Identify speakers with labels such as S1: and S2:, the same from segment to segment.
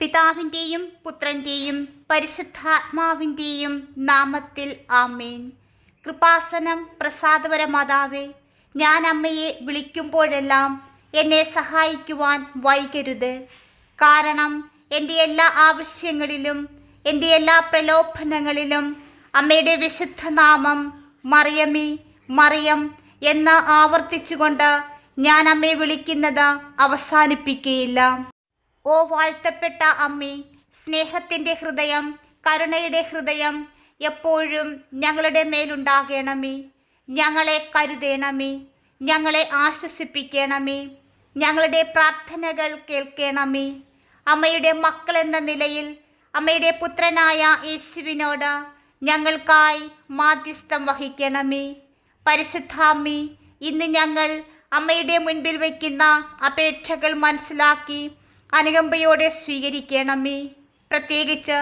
S1: പിതാവിന്റെയും പുത്രന്റെയും പരിശുദ്ധാത്മാവിന്റെയും നാമത്തിൽ ആമേൻ. കൃപാസനം പ്രസാദപര മാതാവേ ഞാൻ അമ്മയെ വിളിക്കുമ്പോഴെല്ലാം എന്നെ സഹായിക്കുവാൻ വൈകരുത്. കാരണം എന്റെ എല്ലാ ആവശ്യങ്ങളിലും എന്റെ എല്ലാ പ്രലോഭനങ്ങളിലും അമ്മയുടെ വിശുദ്ധ നാമം മറിയമി മറിയം എന്ന് ആവർത്തിച്ചുകൊണ്ട് ഞാൻ അമ്മയെ വിളിക്കുന്നത് അവസാനിപ്പിക്കുകയില്ല. ഓ വാഴ്ത്തപ്പെട്ട അമ്മേ സ്നേഹത്തിന്റെ ഹൃദയം കരുണയുടെ ഹൃദയം എപ്പോഴും ഞങ്ങളുടെ മേലുണ്ടാകണമേ. ഞങ്ങളെ കരുതേണമേ. ഞങ്ങളെ ആശ്വസിപ്പിക്കണമേ. ഞങ്ങളുടെ പ്രാർത്ഥനകൾ കേൾക്കണമേ. അമ്മയുടെ മക്കൾ എന്ന നിലയിൽ അമ്മയുടെ പുത്രനായ യേശുവിനോട് ഞങ്ങൾക്കായി മാധ്യസ്ഥം വഹിക്കണമേ. പരിശുദ്ധാമ്മി ഇന്ന് ഞങ്ങൾ അമ്മയുടെ മുൻപിൽ വയ്ക്കുന്ന അപേക്ഷകൾ മനസ്സിലാക്കി അനുകമ്പയോടെ സ്വീകരിക്കണമേ. പ്രത്യേകിച്ച്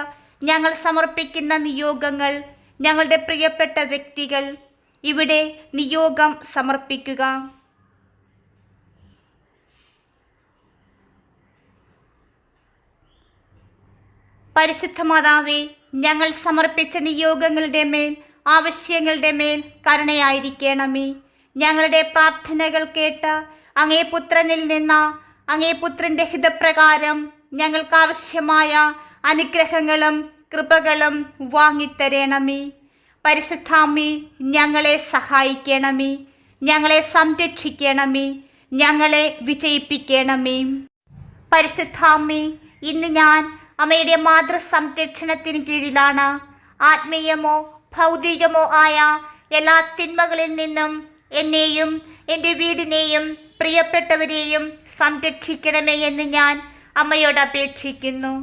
S1: ഞങ്ങൾ സമർപ്പിക്കുന്ന നിയോഗങ്ങൾ ഞങ്ങളുടെ പ്രിയപ്പെട്ട വ്യക്തികൾ ഇവിടെ നിയോഗം സമർപ്പിക്കുക. പരിശുദ്ധ മാതാവേ ഞങ്ങൾ സമർപ്പിച്ച നിയോഗങ്ങളുടെ മേൽ ആവശ്യങ്ങളുടെ മേൽ കരുണയായിരിക്കണമേ. ഞങ്ങളുടെ പ്രാർത്ഥനകൾ കേട്ട് അങ്ങേ പുത്രനിൽ നിന്ന് അങ്ങേ പുത്രന്റെ ഹിതപ്രകാരം ഞങ്ങൾക്ക് ആവശ്യമായ അനുഗ്രഹങ്ങളും കൃപകളും വാങ്ങിത്തരണമേ. പരിശുദ്ധാമി ഞങ്ങളെ സഹായിക്കണമേ. ഞങ്ങളെ സംരക്ഷിക്കണമേ. ഞങ്ങളെ വിജയിപ്പിക്കണമേ. പരിശുദ്ധാമി ഇന്ന് ഞാൻ അമ്മയുടെ മാതൃ സംരക്ഷണത്തിന് കീഴിലാണ്. ആത്മീയമോ ഭൗതികമോ ആയ എല്ലാ തിന്മകളിൽ നിന്നും എന്നെയും എന്റെ വീടിനെയും പ്രിയപ്പെട്ടവരെയും സംരക്ഷിക്കണമേ എന്ന് ഞാൻ അമ്മയോട് അപേക്ഷിക്കുന്നു.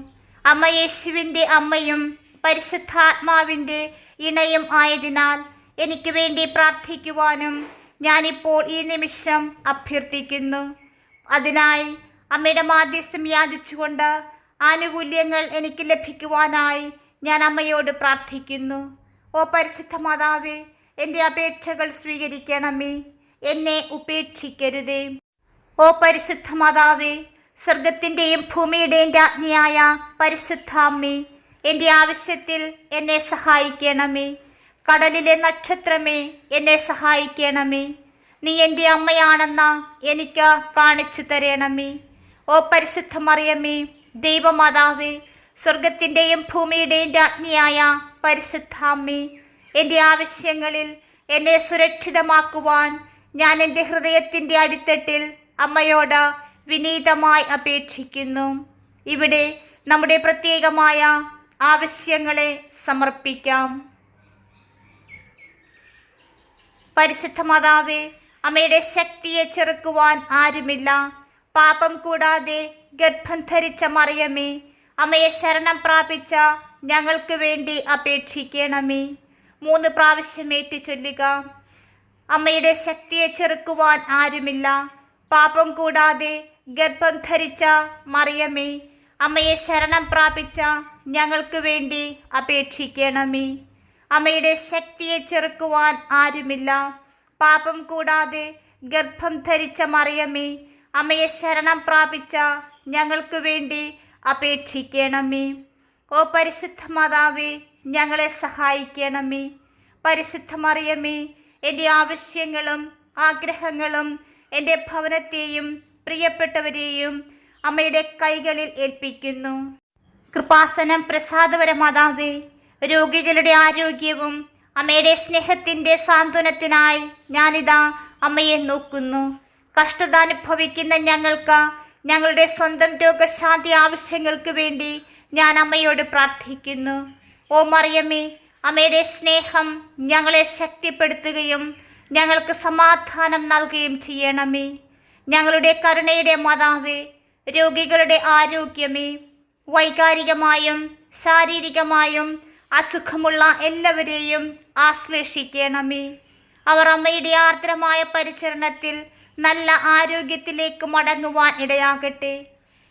S1: അമ്മ യേശുവിന്റെ അമ്മയും പരിശുദ്ധാത്മാവിന്റെ ഇണയും ആയതിനാൽ എനിക്ക് വേണ്ടി പ്രാർത്ഥിക്കുവാനും ഞാനിപ്പോൾ ഈ നിമിഷം അഭ്യർത്ഥിക്കുന്നു. അതിനായി അമ്മയുടെ മാധ്യസ്ഥം യാചിച്ചുകൊണ്ട് ആനുകൂല്യങ്ങൾ എനിക്ക് ലഭിക്കുവാനായി ഞാൻ അമ്മയോട് പ്രാർത്ഥിക്കുന്നു. ഓ പരിശുദ്ധ മാതാവേ എന്റെ അപേക്ഷകൾ സ്വീകരിക്കണമേ. എന്നെ ഉപേക്ഷിക്കരുതേ. ഓ പരിശുദ്ധ മാതാവേ സ്വർഗത്തിന്റെയും ഭൂമിയുടെയും രാജ്ഞിയായ പരിശുദ്ധ അമ്മേ എന്റെ ആവശ്യത്തിൽ എന്നെ സഹായിക്കണമേ. കടലിലെ നക്ഷത്രമേ എന്നെ സഹായിക്കണമേ. നീ എന്റെ അമ്മയാണെന്ന എനിക്ക് കാണിച്ചു തരണമേ. ഓ പരിശുദ്ധ മറിയമ്മേ ദൈവമാതാവേ സ്വർഗത്തിന്റെയും ഭൂമിയുടെയും രാജ്ഞിയായ പരിശുദ്ധ അമ്മേ എന്റെ ആവശ്യങ്ങളിൽ എന്നെ സുരക്ഷിതമാക്കുവാൻ ഞാൻ എന്റെ ഹൃദയത്തിന്റെ അടിത്തട്ടിൽ അമ്മയോട് വിനീതമായി അപേക്ഷിക്കുന്നു. ഇവിടെ നമ്മുടെ പ്രത്യേകമായ ആവശ്യങ്ങളെ സമർപ്പിക്കാം. പരിശുദ്ധ മാതാവേ അമ്മയുടെ ശക്തിയെ ചെറുക്കുവാൻ ആരുമില്ല. പാപം കൂടാതെ ഗർഭം ധരിച്ച മറിയമേ അമ്മയെ ശരണം പ്രാപിച്ച ഞങ്ങൾക്ക് വേണ്ടി അപേക്ഷിക്കണമേ. മൂന്ന് പ്രാവശ്യം ഏറ്റു ചൊല്ലുക അമ്മയുടെ ശക്തിയെ ചെറുക്കുവാൻ ആരുമില്ല. പാപം കൂടാതെ ഗർഭം ധരിച്ച മറിയമേ അമ്മയെ ശരണം പ്രാപിച്ച ഞങ്ങൾക്ക് വേണ്ടി അപേക്ഷിക്കണമേ. അമ്മയുടെ ശക്തിയെ ചെറുക്കുവാൻ ആരുമില്ല. പാപം കൂടാതെ ഗർഭം ധരിച്ച മറിയമേ അമ്മയെ ശരണം പ്രാപിച്ച ഞങ്ങൾക്ക് വേണ്ടി അപേക്ഷിക്കണമേ. ഓ പരിശുദ്ധ മാതാവേ ഞങ്ങളെ സഹായിക്കണമേ. പരിശുദ്ധ മറിയമേ എന്റെ ആവശ്യങ്ങളും ആഗ്രഹങ്ങളും എന്റെ ഭവനത്തെയും പ്രിയപ്പെട്ടവരെയും അമ്മയുടെ കൈകളിൽ ഏൽപ്പിക്കുന്നു. കൃപാസനം പ്രസാദപരമാതാവേ രോഗികളുടെ ആരോഗ്യവും അമ്മയുടെ സ്നേഹത്തിന്റെ സാന്ത്വനത്തിനായി ഞാനിതാ അമ്മയെ നോക്കുന്നു. കഷ്ടത അനുഭവിക്കുന്ന ഞങ്ങൾക്ക് ഞങ്ങളുടെ സ്വന്തം രോഗശാന്തി ആവശ്യങ്ങൾക്ക് വേണ്ടി ഞാൻ അമ്മയോട് പ്രാർത്ഥിക്കുന്നു. ഓ മറിയമ്മേ അമ്മയുടെ സ്നേഹം ഞങ്ങളെ ശക്തിപ്പെടുത്തുകയും ഞങ്ങൾക്ക് സമാധാനം നൽകുകയും ചെയ്യണമേ. ഞങ്ങളുടെ കരുണയുടെ മാതാവേ രോഗികളുടെ ആരോഗ്യമേ വൈകാരികമായും ശാരീരികമായും അസുഖമുള്ള എല്ലാവരെയും ആശ്ലേഷിക്കണമേ. അവർ അമ്മയുടെ ആർദ്രമായ പരിചരണത്തിൽ നല്ല ആരോഗ്യത്തിലേക്ക് മടങ്ങുവാൻ ഇടയാകട്ടെ.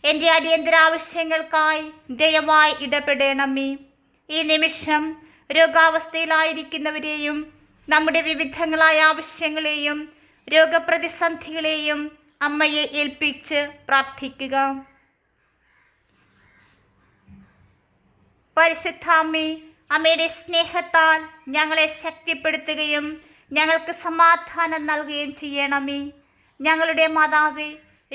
S1: എന്റെ അടിയന്തര ആവശ്യങ്ങൾക്കായി ദയവായി ഇടപെടണമേ. ഈ നിമിഷം രോഗാവസ്ഥയിലായിരിക്കുന്നവരെയും നമ്മുടെ വിവിധങ്ങളായ ആവശ്യങ്ങളെയും രോഗപ്രതിസന്ധികളെയും അമ്മയെ ഏൽപ്പിച്ച് പ്രാർത്ഥിക്കുക. പരിശുദ്ധാമ്മേ അമ്മയുടെ സ്നേഹത്താൽ ഞങ്ങളെ ശക്തിപ്പെടുത്തുകയും ഞങ്ങൾക്ക് സമാധാനം നൽകുകയും ചെയ്യണമേ. ഞങ്ങളുടെ മാതാവേ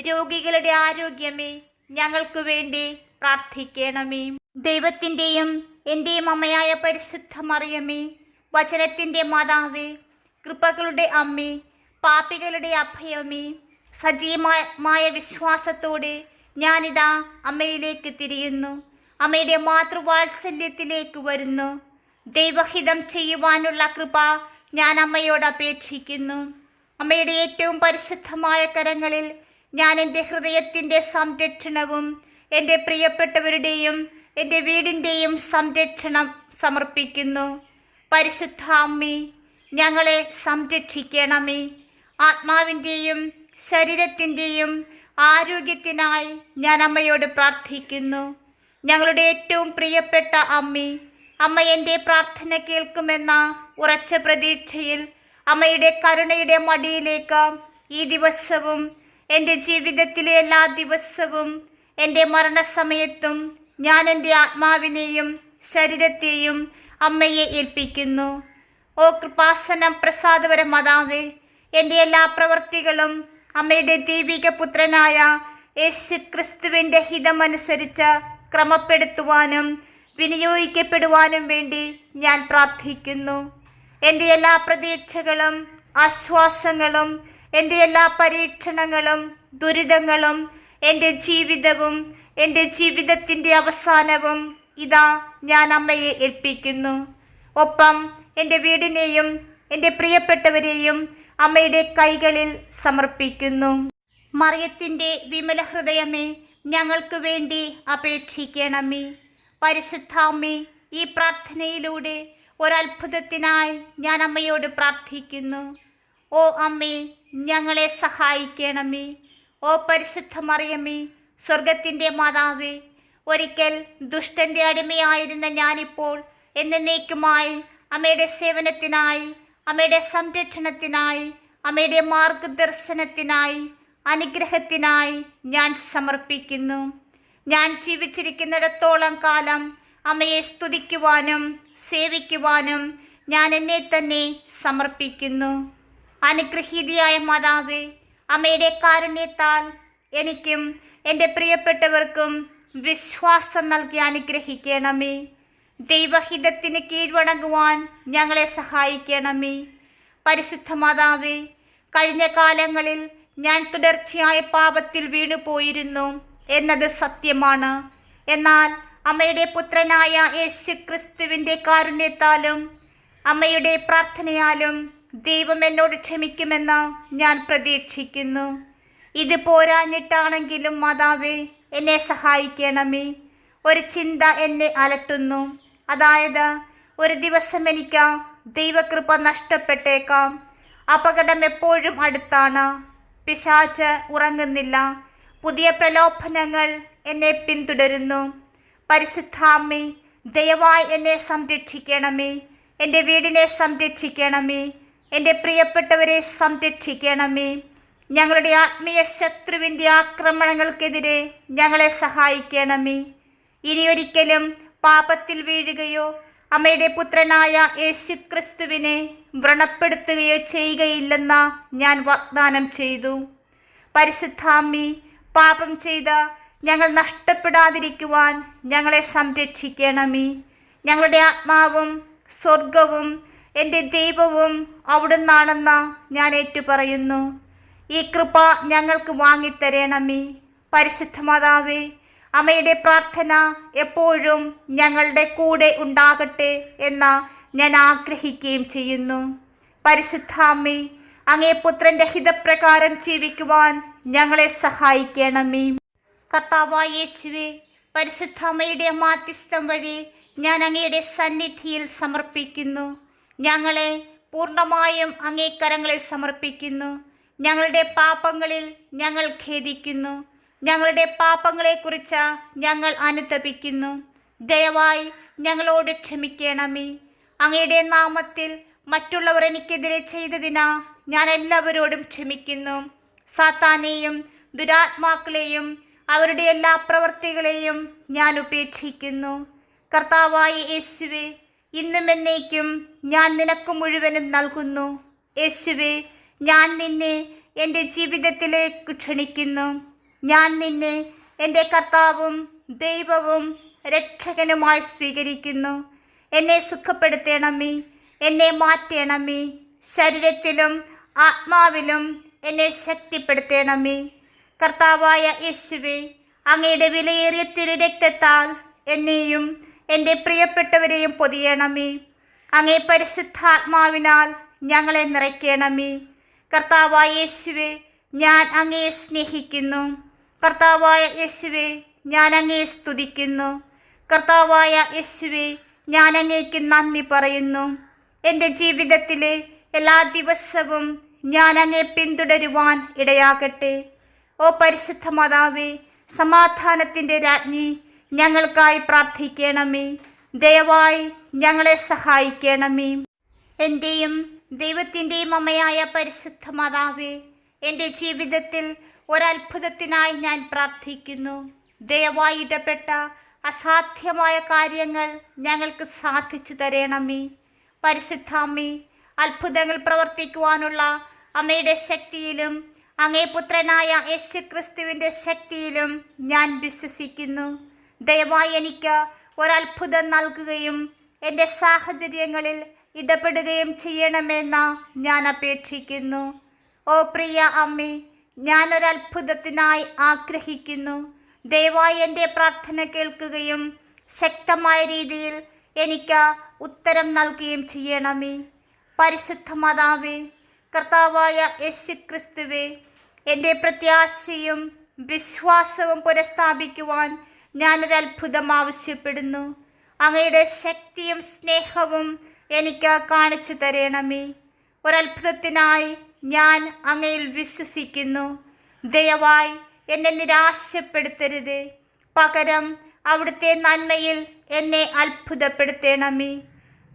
S1: രോഗികളുടെ ആരോഗ്യമേ ഞങ്ങൾക്ക് വേണ്ടി പ്രാർത്ഥിക്കണമേ. ദൈവത്തിന്റെയും എന്റെയും അമ്മയായ പരിശുദ്ധ മറിയമേ വചനത്തിന്റെ മാതാവേ കൃപകളുടെ അമ്മി പാപികളുടെ അഭയമേ സജീവമായ വിശ്വാസത്തോടെ ഞാനിതാ അമ്മയിലേക്ക് തിരിയുന്നു. അമ്മയുടെ മാതൃവാത്സല്യത്തിലേക്ക് വരുന്നു. ദൈവഹിതം ചെയ്യുവാനുള്ള കൃപ ഞാൻ അമ്മയോട് അപേക്ഷിക്കുന്നു. അമ്മയുടെ ഏറ്റവും പരിശുദ്ധമായ കരങ്ങളിൽ ഞാൻ എന്റെ ഹൃദയത്തിന്റെ സംരക്ഷണവും എന്റെ പ്രിയപ്പെട്ടവരുടെയും എന്റെ വീടിന്റെയും സംരക്ഷണം സമർപ്പിക്കുന്നു. പരിശുദ്ധ അമ്മേ ഞങ്ങളെ സംരക്ഷിക്കണമേ. ആത്മാവിന്റെയും ശരീരത്തിന്റെയും ആരോഗ്യത്തിനായി ഞാൻ അമ്മയോട് പ്രാർത്ഥിക്കുന്നു. ഞങ്ങളുടെ ഏറ്റവും പ്രിയപ്പെട്ട അമ്മേ അമ്മ എന്റെ പ്രാർത്ഥന കേൾക്കുമെന്ന ഉറച്ച പ്രതീക്ഷയിൽ അമ്മയുടെ കരുണയുടെ മടിയിലേക്ക് ഈ ദിവസവും എന്റെ ജീവിതത്തിലെ എല്ലാ ദിവസവും എന്റെ മരണസമയത്തും ഞാൻ എന്റെ ആത്മാവിനെയും ശരീരത്തെയും അമ്മയെ ഏൽപ്പിക്കുന്നു. ഓ കൃപാസനം പ്രസാദപര മാതാവേ എന്റെ എല്ലാ പ്രവൃത്തികളും അമ്മയുടെ ദൈവിക പുത്രനായ യേശു ക്രിസ്തുവിന്റെ ഹിതമനുസരിച്ച് ക്രമപ്പെടുത്തുവാനും വിനിയോഗിക്കപ്പെടുവാനും വേണ്ടി ഞാൻ പ്രാർത്ഥിക്കുന്നു. എന്റെ എല്ലാ പ്രതീക്ഷകളും ആശ്വാസങ്ങളും എന്റെ എല്ലാ പരീക്ഷണങ്ങളും ദുരിതങ്ങളും എന്റെ ജീവിതവും എന്റെ ജീവിതത്തിന്റെ അവസാനവും ഇതാ ഞാൻ അമ്മയെ ഏൽപ്പിക്കുന്നു. ഒപ്പം എന്റെ വീടിനെയും എന്റെ പ്രിയപ്പെട്ടവരെയും അമ്മയുടെ കൈകളിൽ സമർപ്പിക്കുന്നു. മറിയത്തിന്റെ വിമല ഹൃദയമേ ഞങ്ങൾക്ക് വേണ്ടി അപേക്ഷിക്കണമേ. പരിശുദ്ധാമ്മേ ഈ പ്രാർത്ഥനയിലൂടെ ഒരത്ഭുതത്തിനായി ഞാൻ അമ്മയോട് പ്രാർത്ഥിക്കുന്നു. ഓ അമ്മേ ഞങ്ങളെ സഹായിക്കണമേ. ഓ പരിശുദ്ധ മറിയമ്മേ സ്വർഗത്തിന്റെ മാതാവേ ഒരിക്കൽ ദുഷ്ടന്റെ അടിമയായിരുന്ന ഞാനിപ്പോൾ എന്നേക്കുമായി അമ്മയുടെ സേവനത്തിനായി അമ്മയുടെ സംരക്ഷണത്തിനായി അമ്മയുടെ മാർഗദർശനത്തിനായി അനുഗ്രഹത്തിനായി ഞാൻ സമർപ്പിക്കുന്നു. ഞാൻ ജീവിച്ചിരിക്കുന്നിടത്തോളം കാലം അമ്മയെ സ്തുതിക്കുവാനും സേവിക്കുവാനും ഞാൻ എന്നെ തന്നെ സമർപ്പിക്കുന്നു. അനുഗ്രഹീതിയായ മാതാവേ അമ്മയുടെ കാരുണ്യത്താൽ എനിക്കും എന്റെ പ്രിയപ്പെട്ടവർക്കും വിശ്വാസം നൽകി അനുഗ്രഹിക്കണമേ. ദൈവഹിതത്തിന് കീഴ്വണങ്ങുവാൻ ഞങ്ങളെ സഹായിക്കണമേ. പരിശുദ്ധ മാതാവേ കഴിഞ്ഞ കാലങ്ങളിൽ ഞാൻ തുടർച്ചയായ പാപത്തിൽ വീണുപോയിരുന്നു എന്നത് സത്യമാണ്. എന്നാൽ അമ്മയുടെ പുത്രനായ യേശു ക്രിസ്തുവിന്റെ കാരുണ്യത്താലും അമ്മയുടെ പ്രാർത്ഥനയാലും ദൈവം എന്നോട് ക്ഷമിക്കുമെന്ന് ഞാൻ പ്രതീക്ഷിക്കുന്നു. ഇത് പോരാഞ്ഞിട്ടാണെങ്കിലും മാതാവേ എന്നെ സഹായിക്കണമേ. ഒരു ചിന്ത എന്നെ അലട്ടുന്നു. അതായത് ഒരു ദിവസം എനിക്ക് ദൈവകൃപ നഷ്ടപ്പെട്ടേക്കാം. അപകടം എപ്പോഴും അടുത്താണ്. പിശാച്ച് ഉറങ്ങുന്നില്ല. പുതിയ പ്രലോഭനങ്ങൾ എന്നെ പിന്തുടരുന്നു. പരിശുദ്ധാമ്മേ ദയവായി എന്നെ സംരക്ഷിക്കണമേ. എന്റെ വീടിനെ സംരക്ഷിക്കണമേ. എന്റെ പ്രിയപ്പെട്ടവരെ സംരക്ഷിക്കണമേ. ഞങ്ങളുടെ ആത്മീയ ശത്രുവിന്റെ ആക്രമണങ്ങൾക്കെതിരെ ഞങ്ങളെ സഹായിക്കണമേ. ഇനിയൊരിക്കലും പാപത്തിൽ വീഴുകയോ അമ്മയുടെ പുത്രനായ യേശു ക്രിസ്തുവിനെ വ്രണപ്പെടുത്തുകയോ ചെയ്യുകയില്ലെന്ന ഞാൻ വാഗ്ദാനം ചെയ്തു. പരിശുദ്ധാമ്മി പാപം ചെയ്ത ഞങ്ങൾ നഷ്ടപ്പെടാതിരിക്കുവാൻ ഞങ്ങളെ സംരക്ഷിക്കണമേ. ഞങ്ങളുടെ ആത്മാവും സ്വർഗവും എന്റെ ദൈവവും അവിടുന്നാണെന്ന് ഞാൻ ഏറ്റുപറയുന്നു. ഈ കൃപ ഞങ്ങൾക്ക് വാങ്ങിത്തരണമേ. പരിശുദ്ധ മാതാവേ അമ്മയുടെ പ്രാർത്ഥന എപ്പോഴും ഞങ്ങളുടെ കൂടെ ഉണ്ടാകട്ടെ എന്ന് ഞാൻ ആഗ്രഹിക്കുകയും ചെയ്യുന്നു. പരിശുദ്ധ അമ്മേ അങ്ങേ പുത്രന്റെ ഹിതപ്രകാരം ജീവിക്കുവാൻ ഞങ്ങളെ സഹായിക്കണമേ. കർത്താവായ യേശുവേ പരിശുദ്ധ അമ്മയുടെ മാധ്യസ്ഥം വഴി ഞാൻ അങ്ങയുടെ സന്നിധിയിൽ സമർപ്പിക്കുന്നു. ഞങ്ങളെ പൂർണമായും അങ്ങേ കരങ്ങളിൽ സമർപ്പിക്കുന്നു. ഞങ്ങളുടെ പാപങ്ങളിൽ ഞങ്ങൾ ഖേദിക്കുന്നു. ഞങ്ങളുടെ പാപങ്ങളെക്കുറിച്ച് ഞങ്ങൾ അനുതപിക്കുന്നു. ദയവായി ഞങ്ങളോട് ക്ഷമിക്കണമേ. അങ്ങയുടെ നാമത്തിൽ മറ്റുള്ളവർ എനിക്കെതിരെ ചെയ്തതിനാ ഞാൻ എല്ലാവരോടും ക്ഷമിക്കുന്നു. സാത്താനെയും ദുരാത്മാക്കളെയും അവരുടെ എല്ലാ പ്രവൃത്തികളെയും ഞാൻ ഉപേക്ഷിക്കുന്നു. കർത്താവായ യേശുവെ ഇന്നും എന്നേക്കും ഞാൻ നിനക്ക് മുഴുവനും നൽകുന്നു. യേശുവെ ഞാൻ നിന്നെ എന്റെ ജീവിതത്തിലേക്ക് ക്ഷണിക്കുന്നു. ഞാൻ നിന്നെ എന്റെ കർത്താവും ദൈവവും രക്ഷകനുമായി സ്വീകരിക്കുന്നു. എന്നെ സുഖപ്പെടുത്തണമേ. എന്നെ മാറ്റണമേ. ശരീരത്തിലും ആത്മാവിലും എന്നെ ശക്തിപ്പെടുത്തണമേ. കർത്താവായ യേശുവെ അങ്ങയുടെ വിലയേറിയ തിരു രക്തത്താൽ എന്നെയും എന്റെ പ്രിയപ്പെട്ടവരെയും പൊതിയണമേ. അങ്ങേ പരിശുദ്ധാത്മാവിനാൽ ഞങ്ങളെ നിറയ്ക്കണമേ. കർത്താവായ യേശുവെ ഞാൻ അങ്ങയെ സ്നേഹിക്കുന്നു. കർത്താവായ യേശുവെ ഞാൻ അങ്ങയെ സ്തുതിക്കുന്നു. കർത്താവായ യേശുവെ ഞാൻ അങ്ങേക്ക് നന്ദി പറയുന്നു. എന്റെ ജീവിതത്തിലെ എല്ലാ ദിവസവും ഞാൻ അങ്ങേ പിന്തുടരുവാൻ ഇടയാകട്ടെ. ഓ പരിശുദ്ധ മാതാവേ സമാധാനത്തിന്റെ രാജ്ഞി ഞങ്ങൾക്കായി പ്രാർത്ഥിക്കണമേ. ദയവായി ഞങ്ങളെ സഹായിക്കണമേ. എന്റെയും ദൈവത്തിന്റെയും അമ്മയായ പരിശുദ്ധ മാതാവേ എന്റെ ജീവിതത്തിൽ ഒരത്ഭുതത്തിനായി ഞാൻ പ്രാർത്ഥിക്കുന്നു. ദയവായി ഇടപെട്ട അസാധ്യമായ കാര്യങ്ങൾ ഞങ്ങൾക്ക് സാധിച്ചു തരണമേ. പരിശുദ്ധാമ്മേ അത്ഭുതങ്ങൾ പ്രവർത്തിക്കുവാനുള്ള അമ്മയുടെ ശക്തിയിലും അങ്ങേ പുത്രനായ യേശു ക്രിസ്തുവിന്റെ ശക്തിയിലും ഞാൻ വിശ്വസിക്കുന്നു. ദയവായി എനിക്ക് ഒരത്ഭുതം നൽകുകയും എന്റെ സാഹചര്യങ്ങളിൽ ഇടപെടുകയും ചെയ്യണമെന്ന് ഞാൻ അപേക്ഷിക്കുന്നു. ഓ പ്രിയ അമ്മേ ഞാനൊരത്ഭുതത്തിനായി ആഗ്രഹിക്കുന്നു. ദയവായി എന്റെ പ്രാർത്ഥന കേൾക്കുകയും ശക്തമായ രീതിയിൽ എനിക്ക് ഉത്തരം നൽകുകയും ചെയ്യണമേ. പരിശുദ്ധ മാതാവേ കർത്താവായ യേശു ക്രിസ്തുവേ എന്റെ പ്രത്യാശയും വിശ്വാസവും പുനഃസ്ഥാപിക്കുവാൻ ഞാനൊരത്ഭുതം ആവശ്യപ്പെടുന്നു. അങ്ങയുടെ ശക്തിയും സ്നേഹവും എനിക്ക് കാണിച്ചു തരണമേ. ഒരത്ഭുതത്തിനായി ഞാൻ അങ്ങയിൽ വിശ്വസിക്കുന്നു. ദയവായി എന്നെ നിരാശപ്പെടുത്തരുത്. പകരം അവിടുത്തെ നന്മയിൽ എന്നെ അത്ഭുതപ്പെടുത്തണമേ.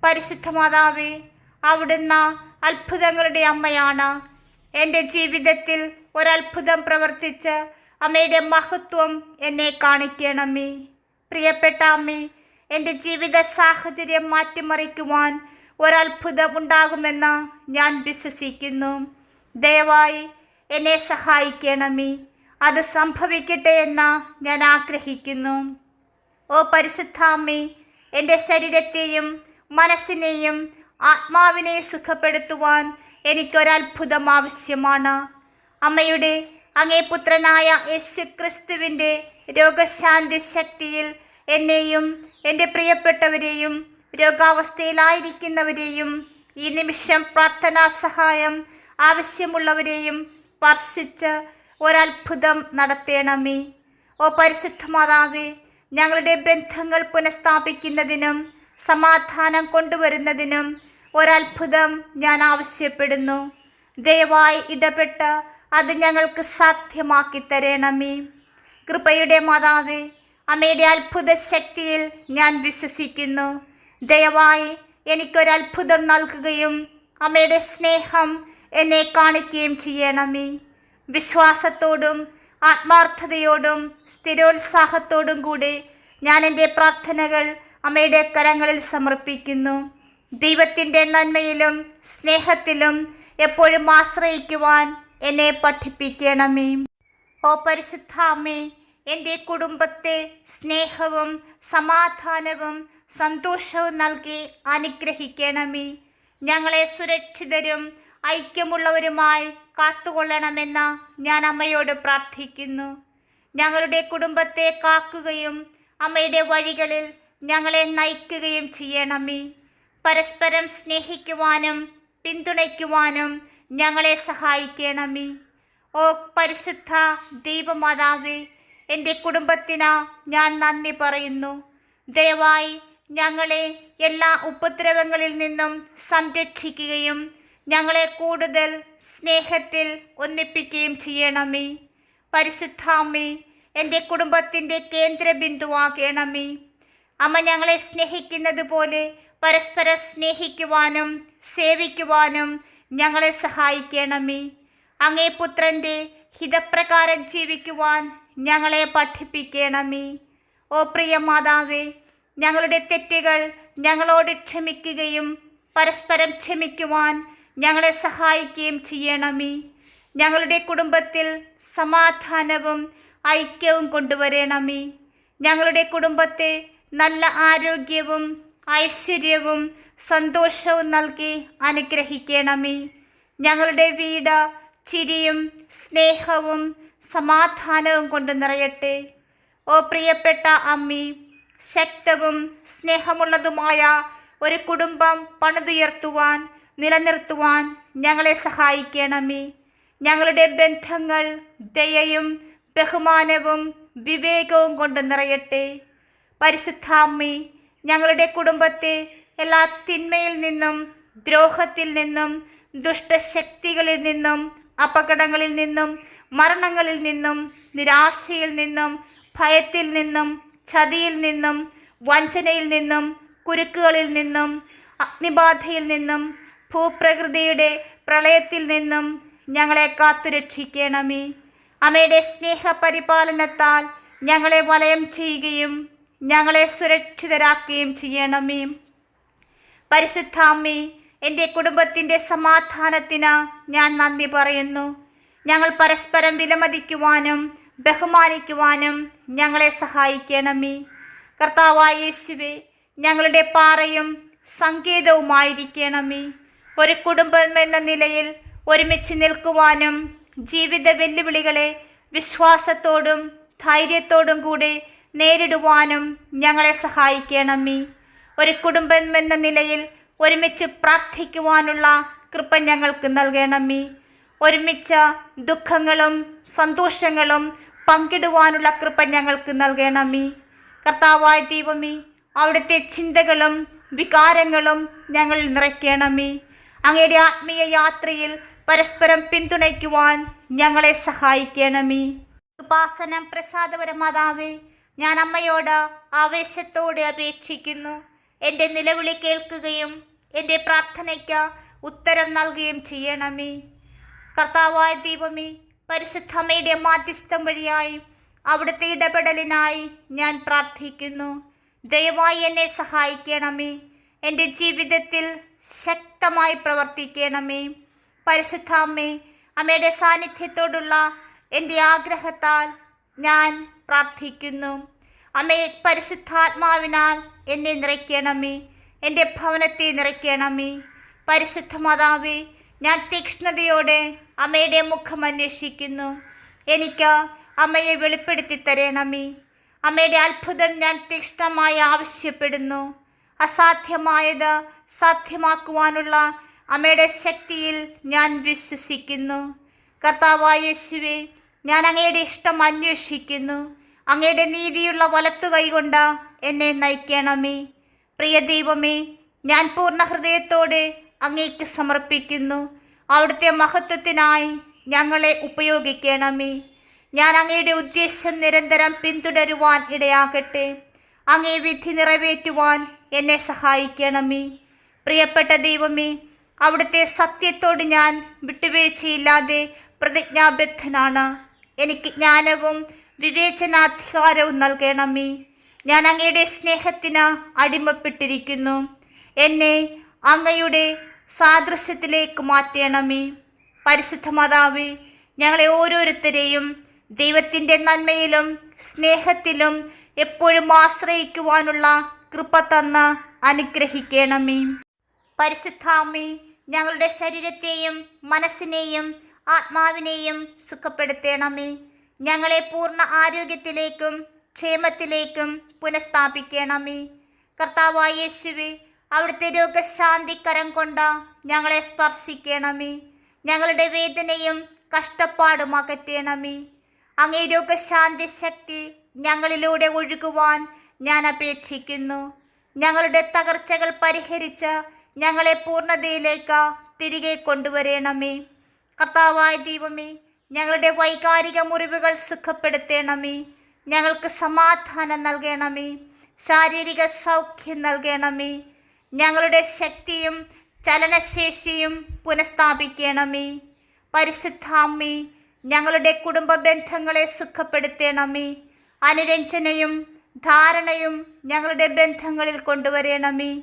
S1: പരിശുദ്ധ മാതാവേ അവിടുന്ന് അത്ഭുതങ്ങളുടെ അമ്മയാണ്. എന്റെ ജീവിതത്തിൽ ഒരത്ഭുതം പ്രവർത്തിച്ച് അമ്മയുടെ മഹത്വം എന്നെ കാണിക്കണമേ. പ്രിയപ്പെട്ട അമ്മേ എന്റെ ജീവിത സാഹചര്യം മാറ്റിമറിക്കുവാൻ ഒരത്ഭുതം ഉണ്ടാകുമെന്ന് ഞാൻ വിശ്വസിക്കുന്നു. ദയവായി എന്നെ സഹായിക്കണമേ. അത് സംഭവിക്കട്ടെ എന്ന് ഞാൻ ആഗ്രഹിക്കുന്നു. ഓ പരിശുദ്ധാമ്മേ എന്റെ ശരീരത്തെയും മനസ്സിനെയും ആത്മാവിനെ സുഖപ്പെടുത്തുവാൻ എനിക്കൊരത്ഭുതം ആവശ്യമാണ്. അമ്മയുടെ അങ്ങേ പുത്രനായ യേശു ക്രിസ്തുവിന്റെ രോഗശാന്തി ശക്തിയിൽ എന്നെയും എന്റെ പ്രിയപ്പെട്ടവരെയും രോഗാവസ്ഥയിലായിരിക്കുന്നവരെയും ഈ നിമിഷം പ്രാർത്ഥനാ സഹായം ആവശ്യമുള്ളവരെയും സ്പർശിച്ച് ഒരത്ഭുതം നടത്തണമേ. ഓ പരിശുദ്ധ മാതാവേ ഞങ്ങളുടെ ബന്ധങ്ങൾ പുനഃസ്ഥാപിക്കുന്നതിനും സമാധാനം കൊണ്ടുവരുന്നതിനും ഒരത്ഭുതം ഞാൻ ആവശ്യപ്പെടുന്നു. ദയവായി ഇടപെട്ട് അത് ഞങ്ങൾക്ക് സാധ്യമാക്കി തരേണമേ. കൃപയുടെ മാതാവേ അമ്മയുടെ അത്ഭുത ശക്തിയിൽ ഞാൻ വിശ്വസിക്കുന്നു. ദയവായി എനിക്കൊരത്ഭുതം നൽകുകയും അമ്മയുടെ സ്നേഹം എന്നെ കാണിക്കുകയും ചെയ്യണമേ. വിശ്വാസത്തോടും ആത്മാർത്ഥതയോടും സ്ഥിരോത്സാഹത്തോടും കൂടി ഞാൻ എന്റെ പ്രാർത്ഥനകൾ അമ്മയുടെ കരങ്ങളിൽ സമർപ്പിക്കുന്നു. ദൈവത്തിന്റെ നന്മയിലും സ്നേഹത്തിലും എപ്പോഴും ആശ്രയിക്കുവാൻ എന്നെ പഠിപ്പിക്കണമേ. ഓ പരിശുദ്ധ അമ്മേ എന്റെ കുടുംബത്തെ സ്നേഹവും സമാധാനവും സന്തോഷവും നൽകി അനുഗ്രഹിക്കണമേ. ഞങ്ങളെ സുരക്ഷിതരും ഐക്യമുള്ളവരുമായി കാത്തുകൊള്ളണമെന്ന് ഞാൻ അമ്മയോട് പ്രാർത്ഥിക്കുന്നു. ഞങ്ങളുടെ കുടുംബത്തെ കാക്കുകയും അമ്മയുടെ വഴികളിൽ ഞങ്ങളെ നയിക്കുകയും ചെയ്യണമേ. പരസ്പരം സ്നേഹിക്കുവാനും പിന്തുണയ്ക്കുവാനും ഞങ്ങളെ സഹായിക്കണമേ. ഓ പരിശുദ്ധ ദൈവമാതാവേ എന്റെ കുടുംബത്തിന് ഞാൻ നന്ദി പറയുന്നു. ദയവായി ഞങ്ങളെ എല്ലാ ഉപദ്രവങ്ങളിൽ നിന്നും സംരക്ഷിക്കുകയും ഞങ്ങളെ കൂടുതൽ സ്നേഹത്തിൽ ഒന്നിപ്പിക്കുകയും ചെയ്യണമേ. പരിശുദ്ധാമ്മേ എന്റെ കുടുംബത്തിന്റെ കേന്ദ്രബിന്ദുവാകണമേ. അമ്മ ഞങ്ങളെ സ്നേഹിക്കുന്നത് പോലെ പരസ്പരം സ്നേഹിക്കുവാനും സേവിക്കുവാനും ഞങ്ങളെ സഹായിക്കണമേ. അങ്ങേ പുത്രന്റെ ഹിതപ്രകാരം ജീവിക്കുവാൻ ഞങ്ങളെ പഠിപ്പിക്കണമേ. ഓ പ്രിയ മാതാവേ ഞങ്ങളുടെ തെറ്റുകൾ ഞങ്ങളോട് ക്ഷമിക്കുകയും പരസ്പരം ക്ഷമിക്കുവാൻ ഞങ്ങളെ സഹായിക്കുകയും ചെയ്യണമേ. ഞങ്ങളുടെ കുടുംബത്തിൽ സമാധാനവും ഐക്യവും കൊണ്ടുവരണമേ. ഞങ്ങളുടെ കുടുംബത്തെ നല്ല ആരോഗ്യവും ഐശ്വര്യവും സന്തോഷവും നൽകി അനുഗ്രഹിക്കണമേ. ഞങ്ങളുടെ വീട് ചിരിയും സ്നേഹവും സമാധാനവും കൊണ്ട് നിറയട്ടെ. ഓ പ്രിയപ്പെട്ട അമ്മി ശക്തവും സ്നേഹമുള്ളതുമായ ഒരു കുടുംബം പണിതുയർത്തുവാൻ നിലനിർത്തുവാൻ ഞങ്ങളെ സഹായിക്കണമേ. ഞങ്ങളുടെ ബന്ധങ്ങൾ ദയയും ബഹുമാനവും വിവേകവും കൊണ്ട് നിറയട്ടെ. പരിശുദ്ധാമ്മി ഞങ്ങളുടെ കുടുംബത്തെ എല്ലാ തിന്മയിൽ നിന്നും ദ്രോഹത്തിൽ നിന്നും ദുഷ്ടശക്തികളിൽ നിന്നും അപകടങ്ങളിൽ നിന്നും മരണങ്ങളിൽ നിന്നും നിരാശയിൽ നിന്നും ഭയത്തിൽ നിന്നും ചതിയിൽ നിന്നും വഞ്ചനയിൽ നിന്നും കുരുക്കുകളിൽ നിന്നും അഗ്നിബാധയിൽ നിന്നും ഭൂപ്രകൃതിയുടെ പ്രളയത്തിൽ നിന്നും ഞങ്ങളെ കാത്തുരക്ഷിക്കണമേ. അമ്മയുടെ സ്നേഹപരിപാലനത്താൽ ഞങ്ങളെ വലയം ചെയ്യുകയും ഞങ്ങളെ സുരക്ഷിതരാക്കുകയും ചെയ്യണമേ. പരിശുദ്ധാമ്മേ എന്റെ കുടുംബത്തിന്റെ സമാധാനത്തിന് ഞാൻ നന്ദി പറയുന്നു. ഞങ്ങൾ പരസ്പരം വിലമതിക്കുവാനും ബഹുമാനിക്കുവാനും ഞങ്ങളെ സഹായിക്കണമേ. കർത്താവായ യേശുവേ ഞങ്ങളുടെ പാറയും സങ്കേതവുമായിരിക്കണമേ. ഒരു കുടുംബം എന്ന നിലയിൽ ഒരുമിച്ച് നിൽക്കുവാനും ജീവിത വെല്ലുവിളികളെ വിശ്വാസത്തോടും ധൈര്യത്തോടും കൂടി നേരിടുവാനും ഞങ്ങളെ സഹായിക്കണമേ. ഒരു കുടുംബം എന്ന നിലയിൽ ഒരുമിച്ച് പ്രാർത്ഥിക്കുവാനുള്ള കൃപ ഞങ്ങൾക്ക് നൽകണമേ. ഒരുമിച്ച് ദുഃഖങ്ങളും സന്തോഷങ്ങളും പങ്കിടുവാനുള്ള കൃപ ഞങ്ങൾക്ക് നൽകണമേ. കർത്താവായ ദൈവമേ അവിടുത്തെ ചിന്തകളും വികാരങ്ങളും ഞങ്ങൾ നിറയ്ക്കണമേ. അങ്ങയുടെ ആത്മീയ യാത്രയിൽ പരസ്പരം പിന്തുണയ്ക്കുവാൻ ഞങ്ങളെ സഹായിക്കണമേ. ഉപാസനം പ്രസാദപരമാതാവേ ഞാൻ അമ്മയോട് ആവേശത്തോടെ അപേക്ഷിക്കുന്നു. എന്റെ നിലവിളി കേൾക്കുകയും എന്റെ പ്രാർത്ഥനയ്ക്ക് ഉത്തരം നൽകുകയും ചെയ്യണമേ. കർത്താവായ ദൈവമേ പരിശുദ്ധമ്മയുടെ മാധ്യസ്ഥം വഴിയായി അവിടുത്തെ ഇടപെടലിനായി ഞാൻ പ്രാർത്ഥിക്കുന്നു. ദയവായി എന്നെ സഹായിക്കണമേ. എന്റെ ജീവിതത്തിൽ ശക്തമായി പ്രവർത്തിക്കണമേ. പരിശുദ്ധ അമ്മേ അമ്മയുടെ സാന്നിധ്യത്തോടുള്ള എന്റെ ആഗ്രഹത്താൽ ഞാൻ പ്രാർത്ഥിക്കുന്നു. അമ്മയെ പരിശുദ്ധാത്മാവിനാൽ എന്നെ നിറയ്ക്കണമേ. എന്റെ ഭവനത്തെ നിറയ്ക്കണമേ. പരിശുദ്ധ മാതാവേ ഞാൻ തീക്ഷ്ണതയോടെ അമ്മയുടെ മുഖം അന്വേഷിക്കുന്നു. എനിക്ക് അമ്മയെ വെളിപ്പെടുത്തി തരണമേ. അമ്മയുടെ അത്ഭുതം ഞാൻ തീക്ഷ്ണമായി ആവശ്യപ്പെടുന്നു. അസാധ്യമായത് സാധ്യമാക്കുവാനുള്ള അമ്മയുടെ ശക്തിയിൽ ഞാൻ വിശ്വസിക്കുന്നു. കർത്താവായ യേശുവേ ഞാൻ അങ്ങയുടെ ഇഷ്ടം അന്വേഷിക്കുന്നു. അങ്ങയുടെ നീതിയുള്ള വലത്തു കൈകൊണ്ട് എന്നെ നയിക്കണമേ. പ്രിയ ദൈവമേ ഞാൻ പൂർണ ഹൃദയത്തോടെ അങ്ങേക്ക് സമർപ്പിക്കുന്നു. അവിടുത്തെ മഹത്വത്തിനായി ഞങ്ങളെ ഉപയോഗിക്കണമേ. ഞാൻ അങ്ങയുടെ ഉദ്ദേശം നിരന്തരം പിന്തുടരുവാൻ ഇടയാകട്ടെ. അങ്ങേ വിധി നിറവേറ്റുവാൻ എന്നെ സഹായിക്കണമേ. പ്രിയപ്പെട്ട ദൈവമേ അവിടുത്തെ സത്യത്തോട് ഞാൻ വിട്ടുവീഴ്ചയില്ലാതെ പ്രതിജ്ഞാബദ്ധനാണ്. എനിക്ക് ജ്ഞാനവും വിവേചനാധികാരവും നൽകണമേ. ഞാൻ അങ്ങയുടെ സ്നേഹത്തിന് അടിമപ്പെട്ടിരിക്കുന്നു. എന്നെ അങ്ങയുടെ സാദൃശ്യത്തിലേക്ക് മാറ്റണമേ. പരിശുദ്ധ മാതാവേ ഞങ്ങളെ ഓരോരുത്തരെയും ദൈവത്തിന്റെ നന്മയിലും സ്നേഹത്തിലും എപ്പോഴും ആശ്രയിക്കുവാനുള്ള കൃപ തന്ന് അനുഗ്രഹിക്കണമേ. പരിശുദ്ധാമേ ഞങ്ങളുടെ ശരീരത്തെയും മനസ്സിനെയും ആത്മാവിനെയും സുഖപ്പെടുത്തണമേ. ഞങ്ങളെ പൂർണ ആരോഗ്യത്തിലേക്കും ക്ഷേമത്തിലേക്കും പുനഃസ്ഥാപിക്കണമേ. കർത്താവായ യേശുവേ അവിടുത്തെ രോഗശാന്തിക്കരം കൊണ്ട് ഞങ്ങളെ സ്പർശിക്കണമേ. ഞങ്ങളുടെ വേദനയും കഷ്ടപ്പാടും അകറ്റണമേ. അങ്ങേ രോഗശാന്തി ശക്തി ഞങ്ങളിലൂടെ ഒഴുകുവാൻ ഞാൻ അപേക്ഷിക്കുന്നു. ഞങ്ങളുടെ തകർച്ചകൾ പരിഹരിച്ച് ഞങ്ങളെ പൂർണതയിലേക്ക് തിരികെ കൊണ്ടുവരണമേ. കർത്താവായ ദൈവമേ ഞങ്ങളുടെ വൈകാരിക മുറിവുകൾ സുഖപ്പെടുത്തണമേ. ഞങ്ങൾക്ക് സമാധാനം നൽകണമേ. ശാരീരിക സൗഖ്യം നൽകണമേ. ഞങ്ങളുടെ ശക്തിയും ചലനശേഷിയും പുനഃസ്ഥാപിക്കണമേ. പരിശുദ്ധാമ്മേ ഞങ്ങളുടെ കുടുംബ ബന്ധങ്ങളെ സുഖപ്പെടുത്തണമേ. അനുരഞ്ജനയും ധാരണയും ഞങ്ങളുടെ ബന്ധങ്ങളിൽ കൊണ്ടുവരണമേ.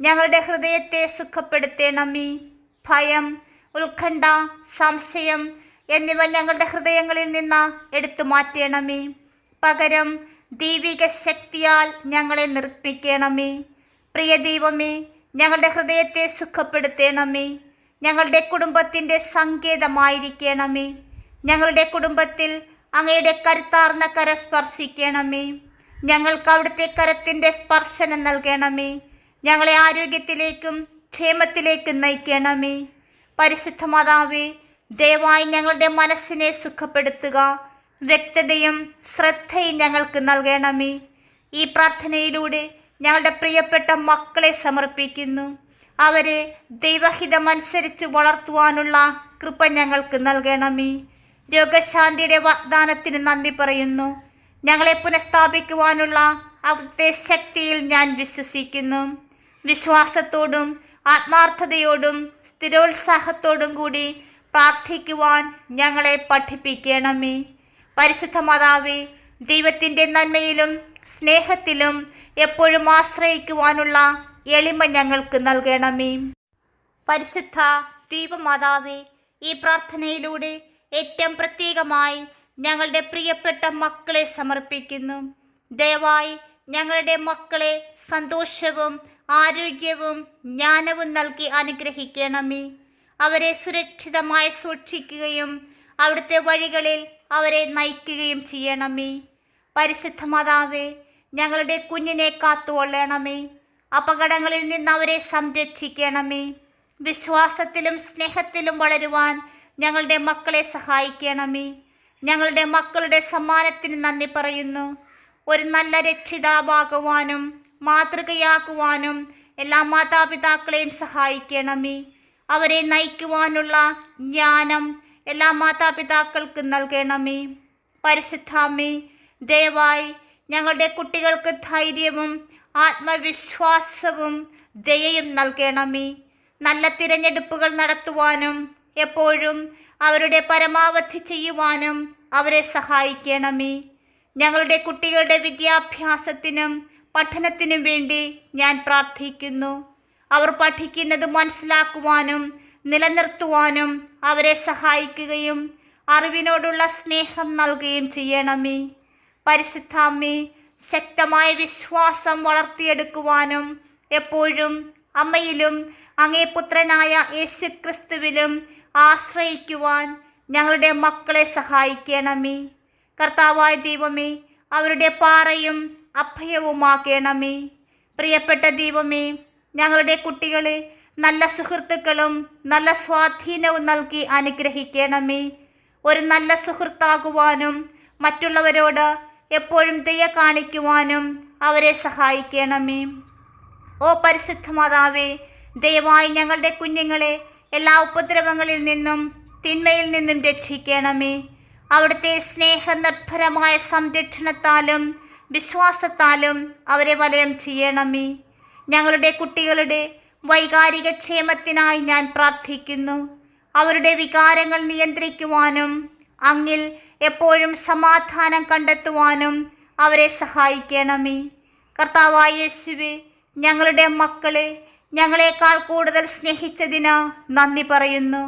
S1: ഞങ്ങളുടെ ഹൃദയത്തെ സുഖപ്പെടുത്തണമേ. ഭയം ഉത്കണ്ഠ സംശയം എന്നിവ ഞങ്ങളുടെ ഹൃദയങ്ങളിൽ നിന്ന് എടുത്തു മാറ്റണമേ. പകരം ദൈവിക ശക്തിയാൽ ഞങ്ങളെ നിർമ്മിക്കണമേ. പ്രിയ ദൈവമേ ഞങ്ങളുടെ ഹൃദയത്തെ സുഖപ്പെടുത്തേണമേ. ഞങ്ങളുടെ കുടുംബത്തിന്റെ സങ്കേതമായിരിക്കണമേ. ഞങ്ങളുടെ കുടുംബത്തിൽ അങ്ങയുടെ കരുത്താർന്ന കര സ്പർശിക്കണമേ. ഞങ്ങൾക്ക് അവിടുത്തെ കരത്തിന്റെ സ്പർശനം നൽകണമേ. ഞങ്ങളെ ആരോഗ്യത്തിലേക്കും ക്ഷേമത്തിലേക്കും നയിക്കണമേ. പരിശുദ്ധ മാതാവേ ദയവായി ഞങ്ങളുടെ മനസ്സിനെ സുഖപ്പെടുത്തുക. വ്യക്തതയും ശ്രദ്ധയും ഞങ്ങൾക്ക് നൽകണമേ. ഈ പ്രാർത്ഥനയിലൂടെ ഞങ്ങളുടെ പ്രിയപ്പെട്ട മക്കളെ സമർപ്പിക്കുന്നു. അവരെ ദൈവഹിതമനുസരിച്ച് വളർത്തുവാനുള്ള കൃപ ഞങ്ങൾക്ക് നൽകണമേ. രോഗശാന്തിയുടെ വാഗ്ദാനത്തിന് നന്ദി പറയുന്നു. ഞങ്ങളെ പുനഃസ്ഥാപിക്കുവാനുള്ള അവിടുത്തെ ശക്തിയിൽ ഞാൻ വിശ്വസിക്കുന്നു. വിശ്വാസത്തോടും ആത്മാർത്ഥതയോടും സ്ഥിരോത്സാഹത്തോടും കൂടി പ്രാർത്ഥിക്കുവാൻ ഞങ്ങളെ പഠിപ്പിക്കണമേ. പരിശുദ്ധ മാതാവേ ദൈവത്തിന്റെ നന്മയിലും സ്നേഹത്തിലും എപ്പോഴും ആശ്രയിക്കുവാനുള്ള എളിമ ഞങ്ങൾക്ക് നൽകണമേ. പരിശുദ്ധ ദീപമാതാവേ ഈ പ്രാർത്ഥനയിലൂടെ ഏറ്റവും പ്രത്യേകമായി ഞങ്ങളുടെ പ്രിയപ്പെട്ട മക്കളെ സമർപ്പിക്കുന്നു. ദയവായി ഞങ്ങളുടെ മക്കളെ സന്തോഷവും ആരോഗ്യവും ജ്ഞാനവും നൽകി അനുഗ്രഹിക്കണമേ. അവരെ സുരക്ഷിതമായി സൂക്ഷിക്കുകയും അവിടുത്തെ വഴികളിൽ അവരെ നയിക്കുകയും ചെയ്യണമേ. പരിശുദ്ധ മാതാവേ ഞങ്ങളുടെ കുഞ്ഞിനെ കാത്തുകൊള്ളണമേ. അപകടങ്ങളിൽ നിന്ന് അവരെ സംരക്ഷിക്കണമേ. വിശ്വാസത്തിലും സ്നേഹത്തിലും വളരുവാൻ ഞങ്ങളുടെ മക്കളെ സഹായിക്കണമേ. ഞങ്ങളുടെ മക്കളുടെ സമ്മാനത്തിന് നന്ദി പറയുന്നു. ഒരു നല്ല രക്ഷിതാവാകുവാനും മാതൃകയാക്കുവാനും എല്ലാ മാതാപിതാക്കളെയും സഹായിക്കണമേ. അവരെ നയിക്കുവാനുള്ള ജ്ഞാനം എല്ലാ മാതാപിതാക്കൾക്കും നൽകണമേ. പരിശുദ്ധാമേ ദയവായി ഞങ്ങളുടെ കുട്ടികൾക്ക് ധൈര്യവും ആത്മവിശ്വാസവും ദയയും നൽകണമേ. നല്ല തിരഞ്ഞെടുപ്പുകൾ നടത്തുവാനും എപ്പോഴും അവരുടെ പരമാവധി ചെയ്യുവാനും അവരെ സഹായിക്കണമേ. ഞങ്ങളുടെ കുട്ടികളുടെ വിദ്യാഭ്യാസത്തിനും പഠനത്തിനും വേണ്ടി ഞാൻ പ്രാർത്ഥിക്കുന്നു. അവർ പഠിക്കുന്നത് മനസ്സിലാക്കുവാനും നിലനിർത്തുവാനും അവരെ സഹായിക്കുകയും അറിവിനോടുള്ള സ്നേഹം നൽകുകയും ചെയ്യണമേ. പരിശുദ്ധാമ്മേ ശക്തമായ വിശ്വാസം വളർത്തിയെടുക്കുവാനും എപ്പോഴും അമ്മയിലും അങ്ങേ പുത്രനായ യേശു ക്രിസ്തുവിലും ആശ്രയിക്കുവാൻ ഞങ്ങളുടെ മക്കളെ സഹായിക്കണമേ. കർത്താവായ ദൈവമേ അവരുടെ പാറയും അഭയവുമാക്കണമേ പ്രിയപ്പെട്ട ദൈവമേ ഞങ്ങളുടെ കുട്ടികളെ നല്ല സുഹൃത്തുക്കളും നല്ല സ്വാധീനവും നൽകി അനുഗ്രഹിക്കണമേ. ഒരു നല്ല സുഹൃത്താകുവാനും മറ്റുള്ളവരോട് എപ്പോഴും ദയ കാണിക്കുവാനും അവരെ സഹായിക്കണമേ. ഓ പരിശുദ്ധ മാതാവേ ദയവായി ഞങ്ങളുടെ കുഞ്ഞുങ്ങളെ എല്ലാ ഉപദ്രവങ്ങളിൽ നിന്നും തിന്മയിൽ നിന്നും രക്ഷിക്കണമേ. അവിടുത്തെ സ്നേഹനിർഭരമായ സംരക്ഷണത്താലും വിശ്വാസത്താലും അവരെ വലയം ചെയ്യണമേ. ഞങ്ങളുടെ കുട്ടികളുടെ വൈകാരിക ക്ഷേമത്തിനായി ഞാൻ പ്രാർത്ഥിക്കുന്നു. അവരുടെ വികാരങ്ങൾ നിയന്ത്രിക്കുവാനും അങ്ങിൽ എപ്പോഴും സമാധാനം കണ്ടെത്തുവാനും അവരെ സഹായിക്കണമേ. കർത്താവായ യേശുവെ ഞങ്ങളുടെ മക്കളെ ഞങ്ങളെക്കാൾ കൂടുതൽ സ്നേഹിച്ചതിന് നന്ദി പറയുന്നു.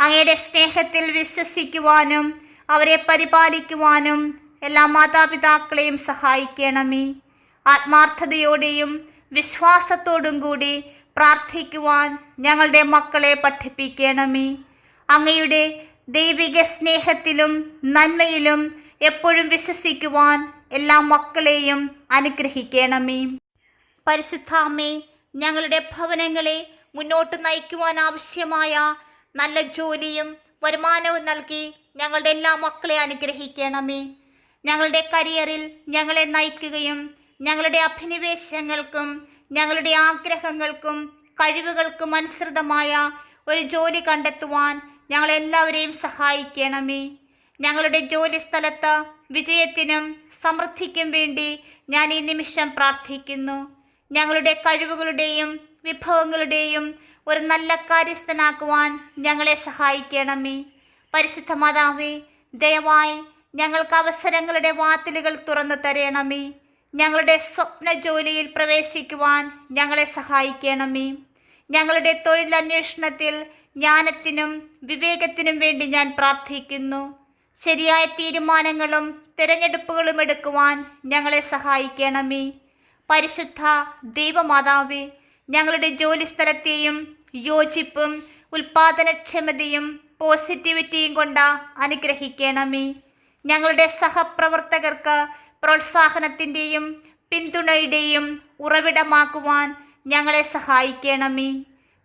S1: അങ്ങയുടെ സ്നേഹത്തിൽ വിശ്വസിക്കുവാനും അവരെ പരിപാലിക്കുവാനും എല്ലാ മാതാപിതാക്കളെയും സഹായിക്കണമേ. ആത്മാർത്ഥതയോടെയും വിശ്വാസത്തോടും കൂടി പ്രാർത്ഥിക്കുവാൻ ഞങ്ങളുടെ മക്കളെ പഠിപ്പിക്കണമേ. അങ്ങയുടെ ദൈവിക സ്നേഹത്തിലും നന്മയിലും എപ്പോഴും വിശ്വസിക്കുവാൻ എല്ലാ മക്കളെയും അനുഗ്രഹിക്കണമേ. പരിശുദ്ധാമേ ഞങ്ങളുടെ ഭവനങ്ങളെ മുന്നോട്ട് നയിക്കുവാൻ ആവശ്യമായ നല്ല ജോലിയും വരുമാനവും നൽകി ഞങ്ങളുടെ എല്ലാ മക്കളെ അനുഗ്രഹിക്കണമേ. ഞങ്ങളുടെ കരിയറിൽ ഞങ്ങളെ നയിക്കുകയും ഞങ്ങളുടെ അഭിനിവേശങ്ങൾക്കും ഞങ്ങളുടെ ആഗ്രഹങ്ങൾക്കും കഴിവുകൾക്കും അനുസൃതമായ ഒരു ജോലി കണ്ടെത്തുവാൻ ഞങ്ങളെല്ലാവരെയും സഹായിക്കണമേ. ഞങ്ങളുടെ ജോലി സ്ഥലത്ത് വിജയത്തിനും സമൃദ്ധിക്കും വേണ്ടി ഞാൻ ഈ നിമിഷം പ്രാർത്ഥിക്കുന്നു. ഞങ്ങളുടെ കഴിവുകളുടെയും വിഭവങ്ങളുടെയും ഒരു നല്ല കാര്യസ്ഥനാക്കുവാൻ ഞങ്ങളെ സഹായിക്കണമേ. പരിശുദ്ധ മാതാവേ ദയവായി ഞങ്ങൾക്ക് അവസരങ്ങളുടെ വാതിലുകൾ തുറന്നു തരണമേ. ഞങ്ങളുടെ സ്വപ്ന ജോലിയിൽ പ്രവേശിക്കുവാൻ ഞങ്ങളെ സഹായിക്കണമേ. ഞങ്ങളുടെ തൊഴിലന്വേഷണത്തിൽ ജ്ഞാനത്തിനും വിവേകത്തിനും വേണ്ടി ഞാൻ പ്രാർത്ഥിക്കുന്നു. ശരിയായ തീരുമാനങ്ങളും തിരഞ്ഞെടുപ്പുകളും എടുക്കുവാൻ ഞങ്ങളെ സഹായിക്കണമേ. പരിശുദ്ധ ദൈവമാതാവേ ഞങ്ങളുടെ ജോലിസ്ഥലത്തെയും യോജിപ്പും ഉൽപാദനക്ഷമതയും പോസിറ്റിവിറ്റിയും കൊണ്ട് അനുഗ്രഹിക്കണമേ. ഞങ്ങളുടെ സഹപ്രവർത്തകർക്ക് പ്രോത്സാഹനത്തിന്റെയും പിന്തുണയുടെയും ഉറവിടമാക്കുവാൻ ഞങ്ങളെ സഹായിക്കണമേ.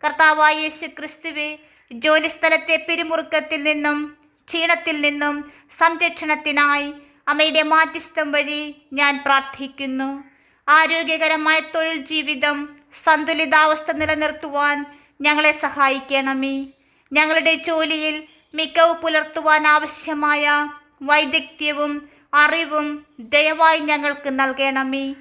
S1: കർത്താവായ യേശു ക്രിസ്തുവെ ജോലിസ്ഥലത്തെ പിരിമുറുക്കത്തിൽ നിന്നും ക്ഷീണത്തിൽ നിന്നും സംരക്ഷണത്തിനായി അമ്മയുടെ മാധ്യസ്ഥം വഴി ഞാൻ പ്രാർത്ഥിക്കുന്നു. ആരോഗ്യകരമായ തൊഴിൽ ജീവിതം സന്തുലിതാവസ്ഥ നിലനിർത്തുവാൻ ഞങ്ങളെ സഹായിക്കണമേ. ഞങ്ങളുടെ ജോലിയിൽ മികവ് പുലർത്തുവാൻ ആവശ്യമായ വൈദഗ്ധ്യവും അറിവും ദയവായി ഞങ്ങൾക്ക് നൽകണമേ.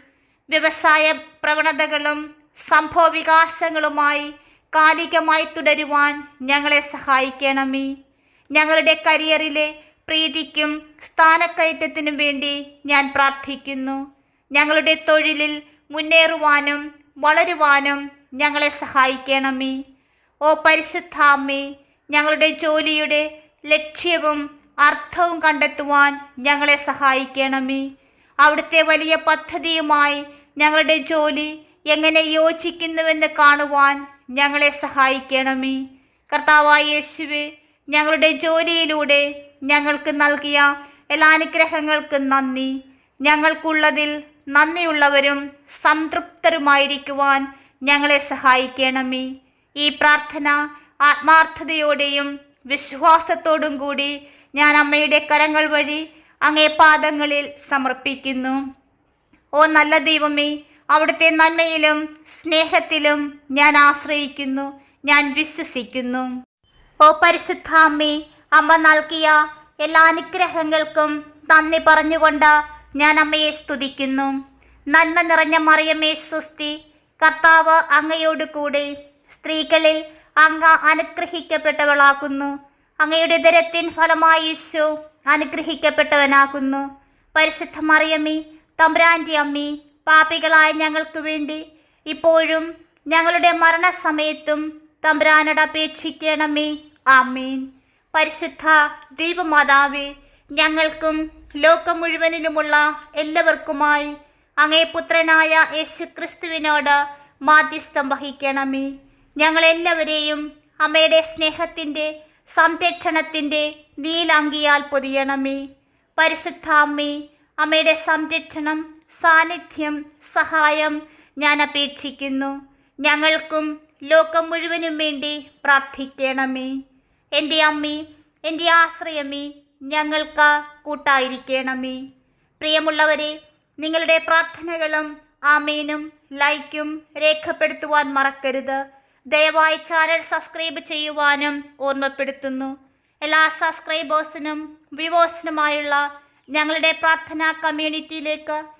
S1: വ്യവസായ പ്രവണതകളും സംഭവവികാസങ്ങളുമായി കാലികമായി തുടരുവാൻ ഞങ്ങളെ സഹായിക്കണമേ. ഞങ്ങളുടെ കരിയറിലെ പ്രീതിക്കും സ്ഥാനക്കയറ്റത്തിനും വേണ്ടി ഞാൻ പ്രാർത്ഥിക്കുന്നു. ഞങ്ങളുടെ തൊഴിലിൽ മുന്നേറുവാനും വളരുവാനും ഞങ്ങളെ സഹായിക്കണമേ. ഓ പരിശുദ്ധാമ്മേ ഞങ്ങളുടെ ജോലിയുടെ ലക്ഷ്യവും അർത്ഥവും കണ്ടെത്തുവാൻ ഞങ്ങളെ സഹായിക്കണമേ. അവിടുത്തെ വലിയ പദ്ധതിയുമായി ഞങ്ങളുടെ ജോലി എങ്ങനെ യോജിക്കുന്നുവെന്ന് കാണുവാൻ ഞങ്ങളെ സഹായിക്കണമേ. കർത്താവായ യേശുവെ ഞങ്ങളുടെ ജോലിയിലൂടെ ഞങ്ങൾക്ക് നൽകിയ എല്ലാ അനുഗ്രഹങ്ങൾക്കും നന്ദി. ഞങ്ങൾക്കുള്ളതിൽ നന്ദിയുള്ളവരും സംതൃപ്തരുമായിരിക്കുവാൻ ഞങ്ങളെ സഹായിക്കണമേ. ഈ പ്രാർത്ഥന ആത്മാർത്ഥതയോടെയും വിശ്വാസത്തോടും കൂടി ഞാൻ അമ്മയുടെ കരങ്ങൾ വഴി അങ്ങേ പാദങ്ങളിൽ സമർപ്പിക്കുന്നു. ഓ നല്ല ദൈവമേ അവിടുത്തെ നന്മയിലും സ്നേഹത്തിലും ഞാൻ ആശ്രയിക്കുന്നു. ഞാൻ വിശ്വസിക്കുന്നു. ഓ പരിശുദ്ധാമ്മേ അമ്മ നൽകിയ എല്ലാ അനുഗ്രഹങ്ങൾക്കും നന്ദി പറഞ്ഞുകൊണ്ട് ഞാൻ അമ്മയെ സ്തുതിക്കുന്നു. നന്മ നിറഞ്ഞ മറിയമേ സുസ്തി കർത്താവ് അങ്ങയോട് കൂടെ സ്ത്രീകളിൽ അങ്ങ അനുഗ്രഹിക്കപ്പെട്ടവളാക്കുന്നു അങ്ങയുടെ ദരത്തിൻ ഫലമായി ഈശോ അനുഗ്രഹിക്കപ്പെട്ടവനാകുന്നു. പരിശുദ്ധ മറിയമ്മേ തമ്പ്രാന്റെ അമ്മേ പാപികളായ ഞങ്ങൾക്ക് വേണ്ടി ഇപ്പോഴും ഞങ്ങളുടെ മരണസമയത്തും തമ്പ്രാനട അപേക്ഷിക്കണമേ. ആമീൻ. പരിശുദ്ധ ദീപമാതാവേ ഞങ്ങൾക്കും ലോകം മുഴുവനിലുമുള്ള എല്ലാവർക്കുമായി അങ്ങേ പുത്രനായ യേശു ക്രിസ്തുവിനോട് മാധ്യസ്ഥം വഹിക്കണമേ. ഞങ്ങളെല്ലാവരെയും അമ്മയുടെ സ്നേഹത്തിന്റെ സംരക്ഷണത്തിന്റെ നീലാങ്കിയാൽ പൊതിയണമേ. പരിശുദ്ധ അമ്മേ അമ്മയുടെ സംരക്ഷണം സാന്നിധ്യം സഹായം ഞാൻ അപേക്ഷിക്കുന്നു. ഞങ്ങൾക്കും ലോകം മുഴുവനും വേണ്ടി പ്രാർത്ഥിക്കണമേ. എന്റെ അമ്മേ എന്റെ ആശ്രയമേ ഞങ്ങൾക്ക് കൂട്ടായിരിക്കണമേ. പ്രിയമുള്ളവരെ നിങ്ങളുടെ പ്രാർത്ഥനകളും ആമേനും ലൈക്കും രേഖപ്പെടുത്തുവാൻ മറക്കരുത്. ദയവായി ചാനൽ സബ്സ്ക്രൈബ് ചെയ്യുവാനും ഓർമ്മപ്പെടുത്തുന്നു. എല്ലാ സബ്സ്ക്രൈബേഴ്സിനും വ്യൂവേഴ്സിനുമായുള്ള ഞങ്ങളുടെ പ്രാർത്ഥനാ കമ്മ്യൂണിറ്റിയിലേക്ക്